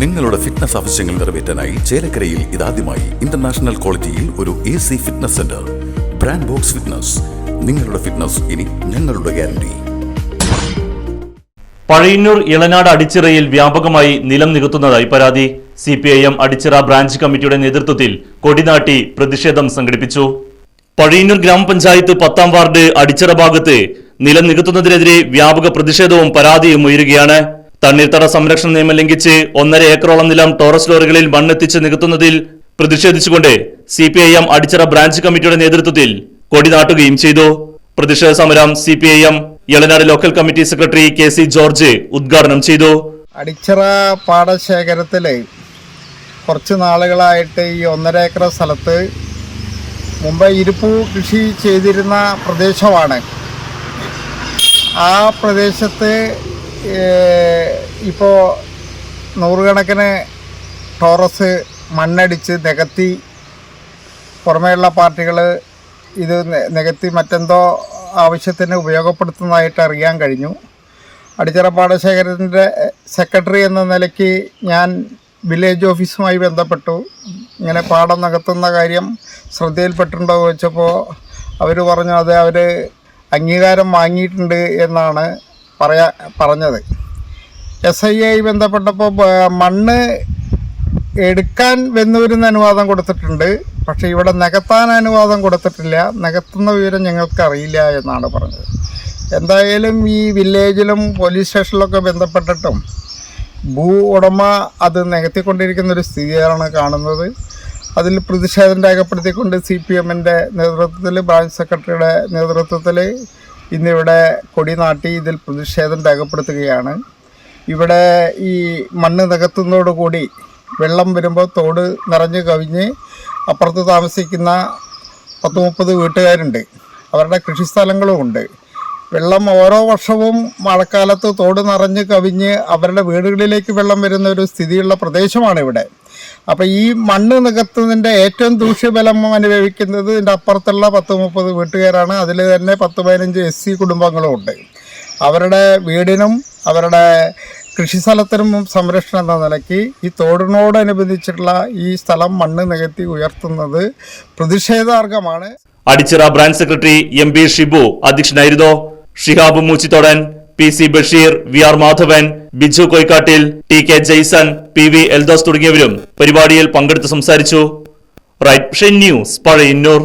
നിങ്ങളുടെ ഫിറ്റ്നസ് ആവശ്യങ്ങൾ നിറവേറ്റാനായി ചേലക്കരയിൽ ഇതാദ്യമായി ഇന്റർനാഷണൽ ക്വാളിറ്റിയിൽ ഒരു A C fitness centre brand box fitness നിങ്ങളുടെ ഫിറ്റ്നസ് ഇനി ഞങ്ങളുടെ ഗ്യാരണ്ടി പഴയന്നൂർ ഇളനാട് അടിച്ചിറയിൽ വ്യാപകമായി നിലം നികത്തുന്നതായി പരാതി. C P I M Adichira branch കമ്മിറ്റിയുടെ നേതൃത്വത്തിൽ കൊടിനാട്ടി പ്രതിഷേധം സംഘടിപ്പിച്ചു. പഴയന്നൂർ ഗ്രാമപഞ്ചായത്ത് പത്താം വാർഡ് അടിച്ചിറ ഭാഗത്ത് നിലം നികത്തുന്നതിനെതിരെ വ്യാപക പ്രതിഷേധവും പരാതിയും ഉയരുകയാണ്. തണ്ണീർത്തട സംരക്ഷണ നിയമം ലംഘിച്ച് ഒന്നര ഏക്കറോളം നിലം ടോറസ് ലോറികളിൽ മണ്ണെത്തിച്ച് നികത്തുന്നതിൽ പ്രതിഷേധിച്ചുകൊണ്ട് C P I M Adichira branch കമ്മിറ്റിയുടെ നേതൃത്വത്തിൽ കൊടി നാട്ടുകയും ചെയ്തു. പ്രതിഷേധ സമരം C P I M Elanad local committee secretary K C George ഉദ്ഘാടനം ചെയ്തു. അടിച്ചറ പാടശേഖരത്തിൽ കുറച്ച് നാളുകളായിട്ട് ഈ ഒന്നര ഏക്കർ സ്ഥലത്ത് മുമ്പ് ഇരുപ്പു കൃഷി ചെയ്തിരുന്ന പ്രദേശമാണ്. ആ പ്രദേശത്ത് ഇപ്പോൾ നൂറുകണക്കിന് ടോറസ് മണ്ണടിച്ച് നികത്തി പുറമേയുള്ള പാർട്ടികൾ ഇത് നികത്തി മറ്റെന്തോ ആവശ്യത്തിന് ഉപയോഗപ്പെടുത്തുന്നതായിട്ട് അറിയാൻ കഴിഞ്ഞു. അടിച്ചറ പാടശേഖരത്തിന്റെ സെക്രട്ടറി എന്ന നിലയ്ക്ക് ഞാൻ വില്ലേജ് ഓഫീസുമായി ബന്ധപ്പെട്ടു. ഇങ്ങനെ പാടം നികത്തുന്ന കാര്യം ശ്രദ്ധയിൽപ്പെട്ടിട്ടുണ്ടോ ചോദിച്ചപ്പോൾ അവർ പറഞ്ഞു അത് അവർ അംഗീകാരം വാങ്ങിയിട്ടുണ്ട് എന്നാണ്. പറയാ പറഞ്ഞത്. എസ് ഐ ആയി ബന്ധപ്പെട്ടപ്പോൾ മണ്ണ് എടുക്കാൻ വെന്നൂരിന്ന് അനുവാദം കൊടുത്തിട്ടുണ്ട്. പക്ഷേ ഇവിടെ നികത്താൻ അനുവാദം കൊടുത്തിട്ടില്ല. നികത്തുന്ന വിവരം ഞങ്ങൾക്കറിയില്ല എന്നാണ് പറഞ്ഞത്. എന്തായാലും ഈ വില്ലേജിലും പോലീസ് സ്റ്റേഷനിലൊക്കെ ബന്ധപ്പെട്ടിട്ടും ഭൂ ഉടമ അത് നികത്തിക്കൊണ്ടിരിക്കുന്ന ഒരു സ്ഥിതിയാണ് കാണുന്നത്. അതിൽ പ്രതിഷേധം രേഖപ്പെടുത്തിക്കൊണ്ട് സി പി എമ്മിന്റെ നേതൃത്വത്തിൽ ബ്രാഞ്ച് സെക്രട്ടറിയുടെ നേതൃത്വത്തിൽ ഇന്നിവിടെ കൊടി നാട്ടി ഇതിൽ പ്രതിഷേധം രേഖപ്പെടുത്തുകയാണ്. ഇവിടെ ഈ മണ്ണ് നികത്തുന്നതോടുകൂടി വെള്ളം വരുമ്പോൾ തോട് നിറഞ്ഞു കവിഞ്ഞ് അപ്പുറത്ത് താമസിക്കുന്ന പത്ത് മുപ്പത് വീട്ടുകാരുണ്ട്. അവരുടെ കൃഷിസ്ഥലങ്ങളുമുണ്ട് വെള്ളം ഓരോ വർഷവും മഴക്കാലത്ത് തോട് നിറഞ്ഞ് കവിഞ്ഞ് അവരുടെ വീടുകളിലേക്ക് വെള്ളം വരുന്ന ഒരു സ്ഥിതിയുള്ള പ്രദേശമാണ് ഇവിടെ. അപ്പോൾ ഈ മണ്ണ് നികത്തുന്നതിന്റെ ഏറ്റവും ദൂഷ്യബലം അനുഭവിക്കുന്നത് ഇതിന്റെ അപ്പുറത്തുള്ള പത്ത് മുപ്പത് വീട്ടുകാരാണ്. അതിൽ തന്നെ പത്ത് പതിനഞ്ച് എസ് സി കുടുംബങ്ങളും ഉണ്ട്. അവരുടെ വീടിനും അവരുടെ കൃഷിസ്ഥലത്തിനും സംരക്ഷണം എന്ന നിലയ്ക്ക് ഈ തോടിനോടനുബന്ധിച്ചിട്ടുള്ള ഈ സ്ഥലം മണ്ണ് നികത്തി ഉയർത്തുന്നത് പ്രതിഷേധാർഹമാണ്. Adichira branch secretary M B Shibu അധ്യക്ഷനായിരുന്നു. Shihab Moochithodan P C Basheer V R Madhavan Biju Koykkattil T K Jaison P V Eldhose തുടങ്ങിയവരും പരിപാടിയിൽ പങ്കെടുത്ത് സംസാരിച്ചു. Right news Pazhayannur.